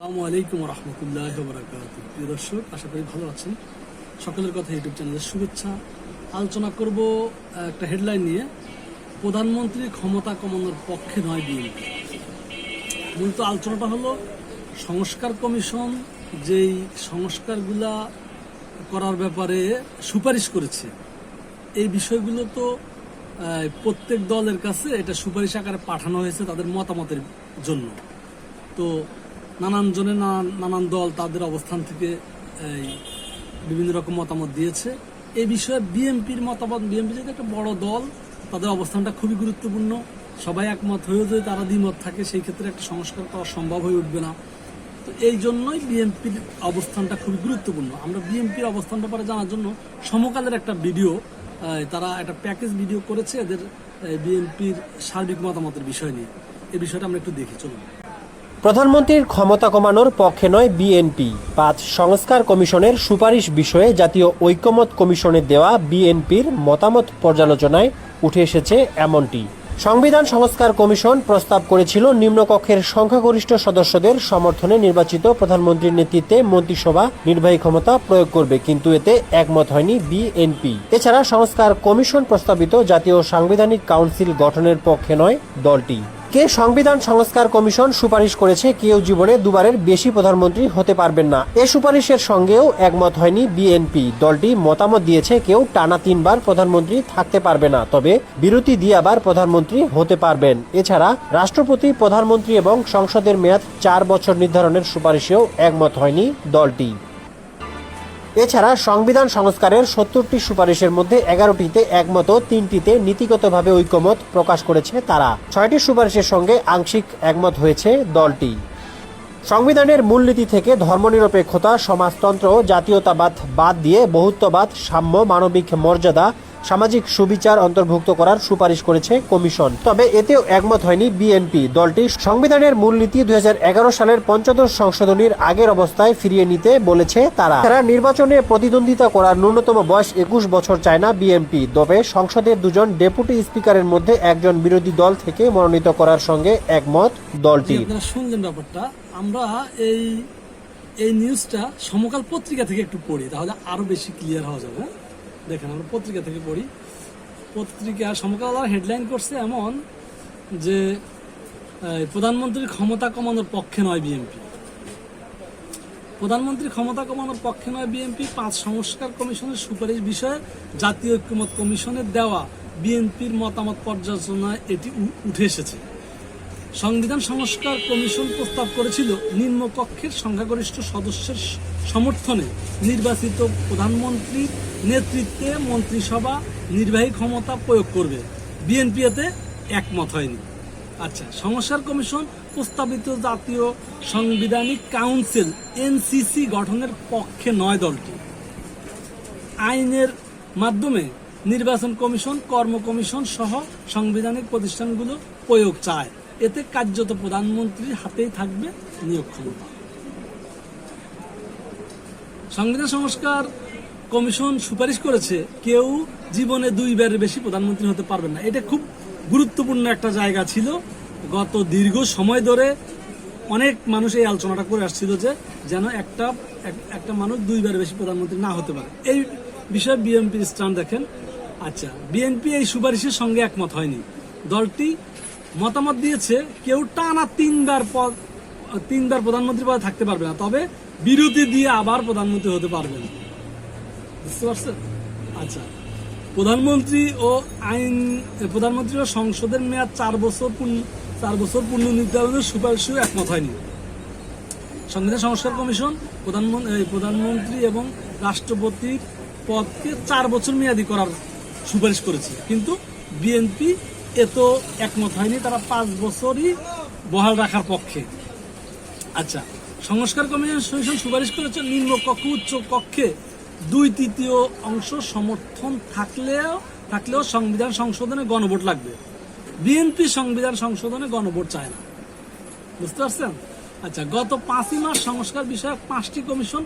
আসসালামু আলাইকুম প্রিয় দর্শক, আশা করি ভালো আছেন। সকলের কথা ইউটিউব চ্যানেলের শুভেচ্ছা। আলোচনা করব একটা হেডলাইন নিয়ে। প্রধানমন্ত্রী ক্ষমতা কমানোর পক্ষে নয় বিএনপি। মূলত আলোচনাটা হলো, সংস্কার কমিশন যেই সংস্কারগুলা করার ব্যাপারে সুপারিশ করেছে, এই বিষয়গুলো তো প্রত্যেক দলের কাছে এটা সুপারিশ আকারে পাঠানো হয়েছে তাদের মতামতের জন্য। তো নানান জনে নানান নানান দল তাদের অবস্থান থেকে এই, বিভিন্ন রকম মতামত দিয়েছে। এই বিষয়ে বিএনপির মতামত বিএনপি যেহেতু একটা বড় দল তাদের অবস্থানটা খুবই গুরুত্বপূর্ণ। সবাই একমত হয়েও যদি তারা দ্বিমত থাকে সেই ক্ষেত্রে একটা সংস্কার করা সম্ভব হয়ে উঠবে না। তো এই জন্যই বিএনপির অবস্থানটা খুবই গুরুত্বপূর্ণ। আমরা বিএনপির অবস্থানটা পরে জানার জন্য সমকালের একটা ভিডিও তারা একটা প্যাকেজ ভিডিও করেছে এদের বিএনপির সার্বিক মতামতের বিষয় নিয়ে। এই বিষয়টা আমরা একটু দেখি চলুন। প্রধানমন্ত্রীর ক্ষমতা কমানোর পক্ষে নয় বিএনপি। পাঁচ সংস্কার কমিশনের সুপারিশ বিষয়ে জাতীয় ঐকমত কমিশনের দেওয়া বিএনপির মতামত পর্যালোচনায় উঠে এসেছে এমনটি। সংবিধান সংস্কার কমিশন প্রস্তাব করেছিল নিম্নকক্ষের সংখ্যাগরিষ্ঠ সদস্যদের সমর্থনে নির্বাচিত প্রধানমন্ত্রীর নেতৃত্বে মন্ত্রিসভা নির্বাহী ক্ষমতা প্রয়োগ করবে, কিন্তু এতে একমত হয়নি বিএনপি। এছাড়া সংস্কার কমিশন প্রস্তাবিত জাতীয় সাংবিধানিক কাউন্সিল গঠনের পক্ষে নয় দলটি। কে সংবিধান সংস্কার কমিশন সুপারিশ করেছে কেউ জীবনে দুবারের বেশি প্রধানমন্ত্রী হতে পারবেন না। এ সুপারিশের সঙ্গেও একমত হয়নি বিএনপি। দলটি মতামত দিয়েছে কেউ টানা তিনবার প্রধানমন্ত্রী থাকতে পারবে না, তবে বিরতি দিয়ে আবার প্রধানমন্ত্রী হতে পারবেন। এছাড়া রাষ্ট্রপতি, প্রধানমন্ত্রী এবং সংসদের মেয়াদ চার বছর নির্ধারণের সুপারিশেও একমত হয়নি দলটি। এছাড়া সংবিধান সংস্কারের সত্তরটি সুপারিশের মধ্যে এগারোটিতে একমত তিনটিতে নীতিগতভাবে ঐক্যমত প্রকাশ করেছে তারা। ছয়টি সুপারিশের সঙ্গে আংশিক একমত হয়েছে দলটি। সংবিধানের মূলনীতি থেকে ধর্মনিরপেক্ষতা, সমাজতন্ত্র জাতীয়তাবাদ বাদ দিয়ে বহুত্ববাদ, সাম্য, মানবিক মর্যাদা সামাজিক সুবিচার অন্তর্ভুক্ত করার সুপারিশ করেছে কমিশন। তবে এতেও একমত হয়নি বিএনপি। দলটি সংবিধানের মূলনীতি দুই সালের পঞ্চদশ সংশোধনীর আগের অবস্থায় ফিরিয়ে নিতে বলেছে তারা। তারা নির্বাচনে প্রতিদ্বন্দ্বিতা করার ন্যূনতম বয়স একুশ বছর চায় না বিএনপি। তবে সংসদের দুজন ডেপুটি স্পিকারের মধ্যে একজন বিরোধী দল থেকে মনোনীত করার সঙ্গে একমত দলটি। শুনলেন ব্যাপারটা। আমরা এই এই নিউজটা সমকাল পত্রিকা থেকে একটু পড়ি, তাহলে আরও বেশি ক্লিয়ার হওয়া যাবে? দেখেন, আমরা পত্রিকা থেকে পড়ি। পত্রিকা সমকাল হেডলাইন করছে এমন যে প্রধানমন্ত্রীর ক্ষমতা কমানোর পক্ষে নয় বিএনপি। প্রধানমন্ত্রী ক্ষমতা কমানোর পক্ষে নয় বিএনপি, পাঁচ সংস্কার কমিশনের সুপারিশ বিষয়ে জাতীয় ঐক্যমত কমিশনের দেওয়া বিএনপির মতামত পর্যালোচনায় এটি উঠে এসেছে। সংবিধান সংস্কার কমিশন প্রস্তাব করেছিল নিম্নকক্ষের সংখ্যাগরিষ্ঠ সদস্যের সমর্থনে নির্বাচিত প্রধানমন্ত্রীর নেতৃত্বে মন্ত্রিসভা নির্বাহী ক্ষমতা প্রয়োগ করবে। বিএনপি এতে একমত হয়নি। আচ্ছা সংস্কার কমিশন প্রস্তাবিত জাতীয় সাংবিধানিক কাউন্সিল, এনসিসি গঠনের পক্ষে নয় দলটি। আইনের মাধ্যমে নির্বাচন কমিশন, কর্ম কমিশন সহ সাংবিধানিক প্রতিষ্ঠানগুলো প্রয়োগ চায়। এতে কার্যত প্রধানমন্ত্রীর হাতেই থাকবে নিয়োগ ক্ষমতা। সংবিধান সংস্কার কমিশন সুপারিশ করেছে, কেউ জীবনে দুইবারের বেশি প্রধানমন্ত্রী হতে পারবেন না। এটা খুব গুরুত্বপূর্ণ একটা জায়গা ছিল। গত দীর্ঘ সময় ধরে অনেক মানুষ এই আলোচনাটা করে আসছিল যে যেন একটা একটা মানুষ দুইবারের বেশি প্রধানমন্ত্রী না হতে পারে। এই বিষয়ে বিএনপির স্ট্যান্ড দেখেন। আচ্ছা বিএনপি এই সুপারিশের সঙ্গে একমত হয়নি। দলটি মতামত দিয়েছে, কেউ টানা তিনবার পদ তিনবার প্রধানমন্ত্রী পদে থাকতে পারবে না, তবে বিরতি দিয়ে আবার প্রধানমন্ত্রী হতে পারবে না বুঝতে পারছেন? আচ্ছা। প্রধানমন্ত্রী ও আইন, প্রধানমন্ত্রী ও সংসদের মেয়াদ চার বছর চার বছর পূর্ণ নির্ধারণের সুপারিশেও একমত হয়নি। সংবিধান সংস্কার কমিশন প্রধানমন্ত্রী প্রধানমন্ত্রী এবং রাষ্ট্রপতির পদকে চার বছর মেয়াদি করার সুপারিশ করেছে। কিন্তু বিএনপি এত একমত হয়নি, তারা পাঁচ বছরই বহাল রাখার পক্ষে। আচ্ছা সংস্কার কমিশন সুপারিশ করেছে নিম্ন কক্ষ উচ্চ কক্ষে দুই তৃতীয় অংশ সমর্থন থাকলেও থাকলেও সংবিধান সংশোধনে গণভোট লাগবে। বিএনপি সংবিধান সংশোধনে গণভোট চায় না। বুঝতে পারছেন? আচ্ছা গত পাঁচই মাস সংস্কার বিষয়ক পাঁচটি কমিশন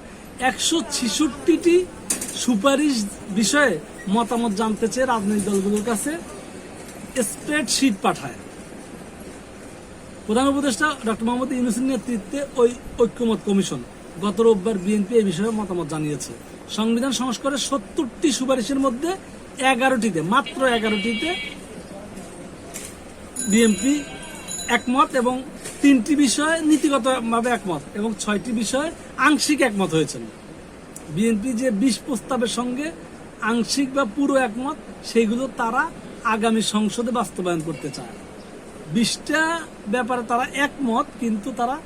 একশো ছেষট্টিটি সুপারিশ বিষয়ে মতামত জানতে চেয়ে রাজনৈতিক দলগুলোর কাছে স্প্রেডশিট পাঠায়। প্রধান উপদেষ্টা ডক্টর মোহাম্মদ ইউনুসের নেতৃত্বে ওই ঐক্যমত কমিশন গত রোববার বিএনপি এই বিষয়ে মতামত জানিয়েছে। সংবিধান সংস্কারের সত্তরটি সুপারিশের মধ্যে এগারোটিতে, মাত্র এগারোটিতে বিএনপি একমত এবং তিনটি বিষয়ে নীতিগতভাবে একমত এবং ছয়টি বিষয়ে আংশিক একমত হয়েছেন। বিএনপি যে বিশ প্রস্তাবের সঙ্গে আংশিক বা পুরো একমত, সেইগুলো তারা আগামী সংসদে বাস্তবায়ন করতে চায়। বিশটা ব্যাপারে তারা একমত, কিন্তু তারা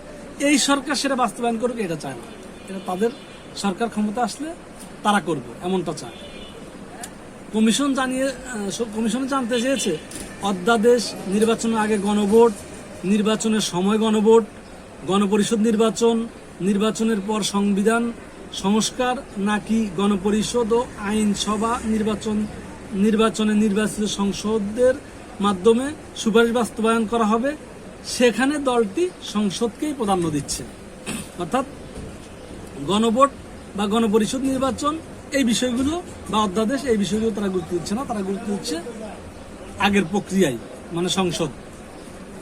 এই সরকার সেটা বাস্তবায়ন করবে এটা চায় না। এটা তাদের সরকার ক্ষমতা আসলে তারা করবে, এমনটা চায়। কমিশন জানিয়ে কমিশন জানতে চেয়েছে, অধ্যাদেশ, নির্বাচনের আগে গণভোট, নির্বাচনের সময় গণভোট, গণপরিষদ নির্বাচন, নির্বাচনের পর সংবিধান, সংস্কার নাকি গণপরিষদ ও আইনসভা নির্বাচন নির্বাচনে নির্বাচিত সংসদদের মাধ্যমে সুপারিশ বাস্তবায়ন করা হবে। সেখানে দলটি সংসদকেই প্রাধান্য দিচ্ছে। অর্থাৎ গণভোট বা গণপরিষদ নির্বাচন এই বিষয়গুলো বা অধ্যাদেশ এই বিষয়গুলো তারা গুরুত্ব দিচ্ছে না, তারা গুরুত্ব দিচ্ছে আগের প্রক্রিয়ায় মানে সংসদ।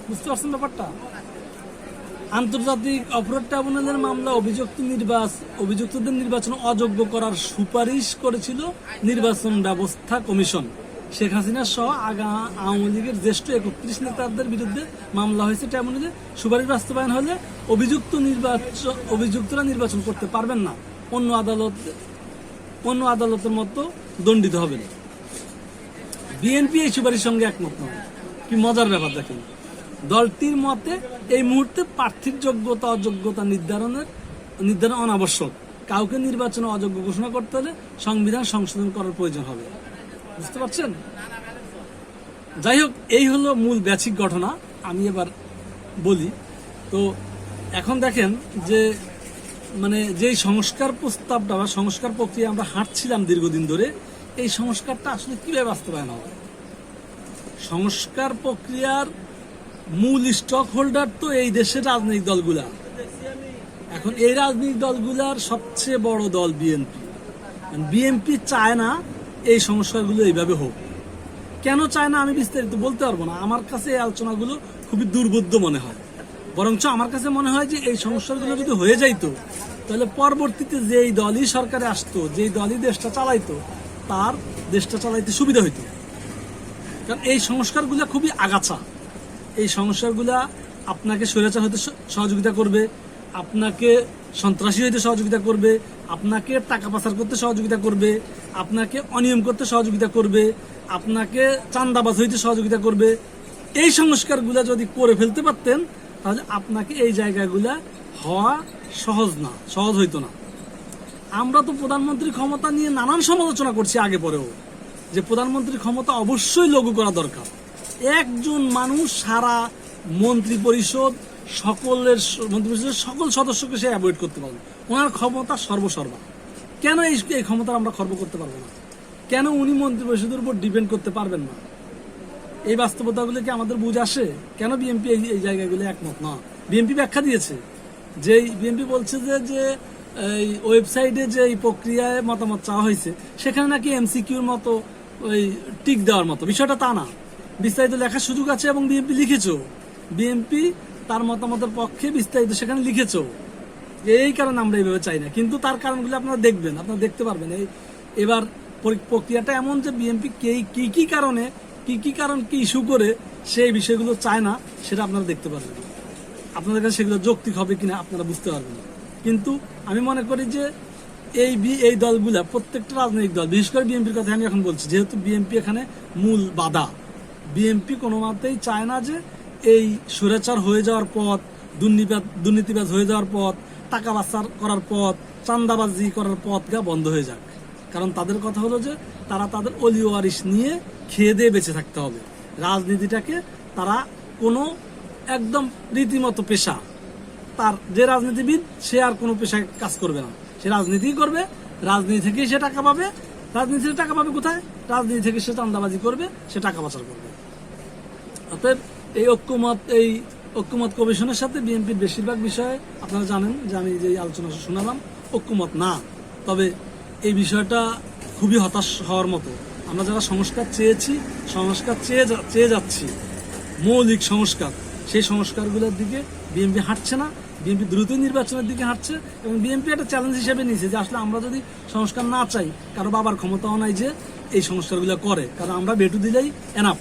বুঝতে পারছেন ব্যাপারটা? আন্তর্জাতিক অপরাধ ট্রাইব্যুনালের মামলা অভিযুক্ত নির্বাচ অভিযুক্তদের নির্বাচন অযোগ্য করার সুপারিশ করেছিল নির্বাচন ব্যবস্থা কমিশন। শেখ হাসিনা সহ আগা আওয়ামী লীগের জ্যেষ্ঠ একত্রিশ নেতাদের বিরুদ্ধে মামলা হয়েছে ট্রাইব্যুনালে। সুপারিশ বাস্তবায়ন হলে অভিযুক্ত নির্বাচন অভিযুক্তরা নির্বাচন করতে পারবেন না। অন্য আদালত অন্য আদালতের মতো দণ্ডিত হবেন। বিএনপি এই সুপারিশ সঙ্গে একমত নয়। কি মজার ব্যাপার দেখেন। দলটির মতে এই মুহূর্তে প্রার্থীর যোগ্যতা, অযোগ্যতা নির্ধারণের, নির্ধারণ অনাবশ্যক। কাউকে নির্বাচনে অযোগ্য ঘোষণা করতে হলে সংবিধান সংশোধন করার প্রয়োজন হবে। বুঝতে পারছেন? যাই হোক, এই হলো মূল ব্যাচিক ঘটনা। আমি এবার বলি, তো এখন দেখেন যে মানে যে সংস্কার প্রস্তাবটা বা সংস্কার প্রক্রিয়া আমরা হাঁটছিলাম দীর্ঘদিন ধরে, এই সংস্কারটা আসলে কীভাবে বাস্তবায়ন হবে? সংস্কার প্রক্রিয়ার মূল স্টক হোল্ডার তো এই দেশের রাজনৈতিক দলগুলা। এখন এই রাজনৈতিক দলগুলার সবচেয়ে বড় দল বিএনপি বিএনপি চায় না এই সংস্কারগুলো এইভাবে হোক। কেন চায় না আমি বিস্তারিত বলতে পারব না। আমার কাছে এই আলোচনাগুলো খুবই দুর্বোধ্য মনে হয়। বরঞ্চ আমার কাছে মনে হয় যে এই সংস্কারগুলো যদি হয়ে যাইতো, তাহলে পরবর্তীতে যেই দলই সরকারে আসতো, যেই দলই দেশটা চালাইতো, তার দেশটা চালাইতে সুবিধা হইতো। কারণ এই সংস্কারগুলো খুবই আগাছা। এই সংস্কারগুলা আপনাকে স্বৈরাচার হতে সহযোগিতা করবে, আপনাকে সন্ত্রাসী হইতে সহযোগিতা করবে, আপনাকে টাকা পাচার করতে সহযোগিতা করবে, আপনাকে অনিয়ম করতে সহযোগিতা করবে, আপনাকে চান্দাবাজ হইতে সহযোগিতা করবে। এই সংস্কারগুলা যদি করে ফেলতে পারতেন, তাহলে আপনাকে এই জায়গাগুলা হওয়া সহজ না, সহজ হইতো না। আমরা তো প্রধানমন্ত্রী ক্ষমতা নিয়ে নানান সমালোচনা করছি আগে পরেও, যে প্রধানমন্ত্রীর ক্ষমতা অবশ্যই লঘু করা দরকার। একজন মানুষ সারা মন্ত্রী পরিষদ সকলের মন্ত্রী পরিষদের সকল সদস্যকে সে অ্যাভয়েড করতে পারবে। ওনার ক্ষমতা সর্বসর্বা। কেন এই এই ক্ষমতা আমরা খর্ব করতে পারব না? কেন উনি মন্ত্রী পরিষদের উপর ডিপেন্ড করতে পারবেন না? এই বাস্তবতাগুলো কি আমাদের বুঝ আসে কেন বিএনপি এই জায়গাগুলো একমত না? বিএনপি ব্যাখ্যা দিয়েছে যে বিএনপি বলছে যে যে, এই ওয়েবসাইটে যে এই প্রক্রিয়ায় মতামত চাওয়া হয়েছে, সেখানে নাকি এমসিকিউর মতো ওই টিক দেওয়ার মতো। বিষয়টা তা না। বিস্তারিত লেখার সুযোগ আছে এবং বিএনপি লিখেছো। বিএনপি তার মতামতের পক্ষে বিস্তারিত সেখানে লিখেছো। এই কারণে আমরা এইভাবে চাই না। কিন্তু তার কারণগুলো আপনারা দেখবেন, আপনারা দেখতে পারবেন। এই এবার প্রক্রিয়াটা এমন যে বিএনপি কে কি কি কারণে, কি কি কারণ কি ইস্যু করে সেই বিষয়গুলো চায় না, সেটা আপনারা দেখতে পারবেন। আপনাদের কাছে সেগুলো যৌক্তিক হবে কিনা আপনারা বুঝতে পারবেন। কিন্তু আমি মনে করি যে এই বি- এই দলগুলা, প্রত্যেকটা রাজনৈতিক দল, বিশেষ করে বিএনপির কথা আমি এখন বলছি, যেহেতু বিএনপি এখানে মূল বাধা। বিএনপি কোনো মতেই চায় না যে এই সুরেচার হয়ে যাওয়ার পথ দুর্নীতিবাদ দুর্নীতিবাজ হয়ে যাওয়ার পথ, টাকা পাচার করার পথ চান্দাবাজি করার পথ গা বন্ধ হয়ে যাক। কারণ তাদের কথা হলো যে তারা তাদের অলি ওয়ারিশ নিয়ে খেয়ে দিয়ে বেঁচে থাকতে হবে। রাজনীতিটাকে তারা কোনো একদম রীতিমতো পেশা, তার যে রাজনীতিবিদ সে আর কোনো পেশায় কাজ করবে না। সে রাজনীতি করবে, রাজনীতি থেকেই সে টাকা পাবে। রাজনীতি থেকে টাকা পাবে কোথায়? রাজনীতি থেকে সে চান্দাবাজি করবে, সে টাকা পাচার করবে। অতএব এই ঐক্যমত এই ঐক্যমত কমিশনের সাথে বিএনপির বেশিরভাগ বিষয়ে আপনারা জানেন যে আমি যে আলোচনা শোনালাম, ঐক্যমত না। তবে এই বিষয়টা খুবই হতাশ হওয়ার মতো। আমরা যারা সংস্কার চেয়েছি, সংস্কার চেয়ে চেয়ে যাচ্ছি, মৌলিক সংস্কার, সেই সংস্কারগুলোর দিকে বিএনপি হাঁটছে না। বিএনপি দ্রুত নির্বাচনের দিকে হাঁটছে এবং বিএনপি একটা চ্যালেঞ্জ হিসেবে নিয়েছে যে আসলে আমরা যদি সংস্কার না চাই, কারও বাবার ক্ষমতাও নাই যে এই সংস্কারগুলো করে, কারণ আমরা বেটু দিলেই এনাফ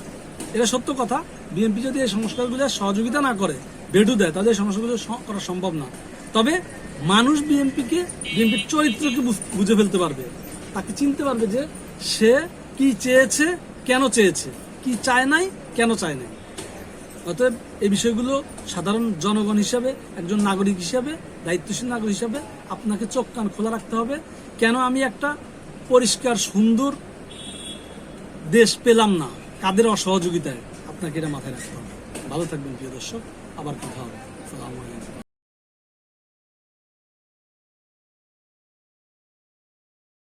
এটা সত্য কথা। বিএনপি যদি এই সংস্কারগুলো সহযোগিতা না করে বেটু দেয়, তাহলে এই সংস্কারগুলো করা সম্ভব না। তবে মানুষ বিএনপিকে, বিএনপির চরিত্রকে বুঝে ফেলতে পারবে। তাকে চিনতে পারবে যে সে কি চেয়েছে, কেন চেয়েছে, কি চায় নাই, কেন চায় নাই। অতএব এই বিষয়গুলো সাধারণ জনগণ হিসাবে, একজন নাগরিক হিসাবে, দায়িত্বশীল নাগরিক হিসাবে আপনাকে চোখ কান খোলা রাখতে হবে, কেন আমি একটা পরিষ্কার, সুন্দর দেশ পেলাম না, কাদের অসহযোগিতায়? আপনাকে এটা মাথায় রাখতে হবে। ভালো থাকবেন প্রিয় দর্শক আবার কথা হবে। আসসালামু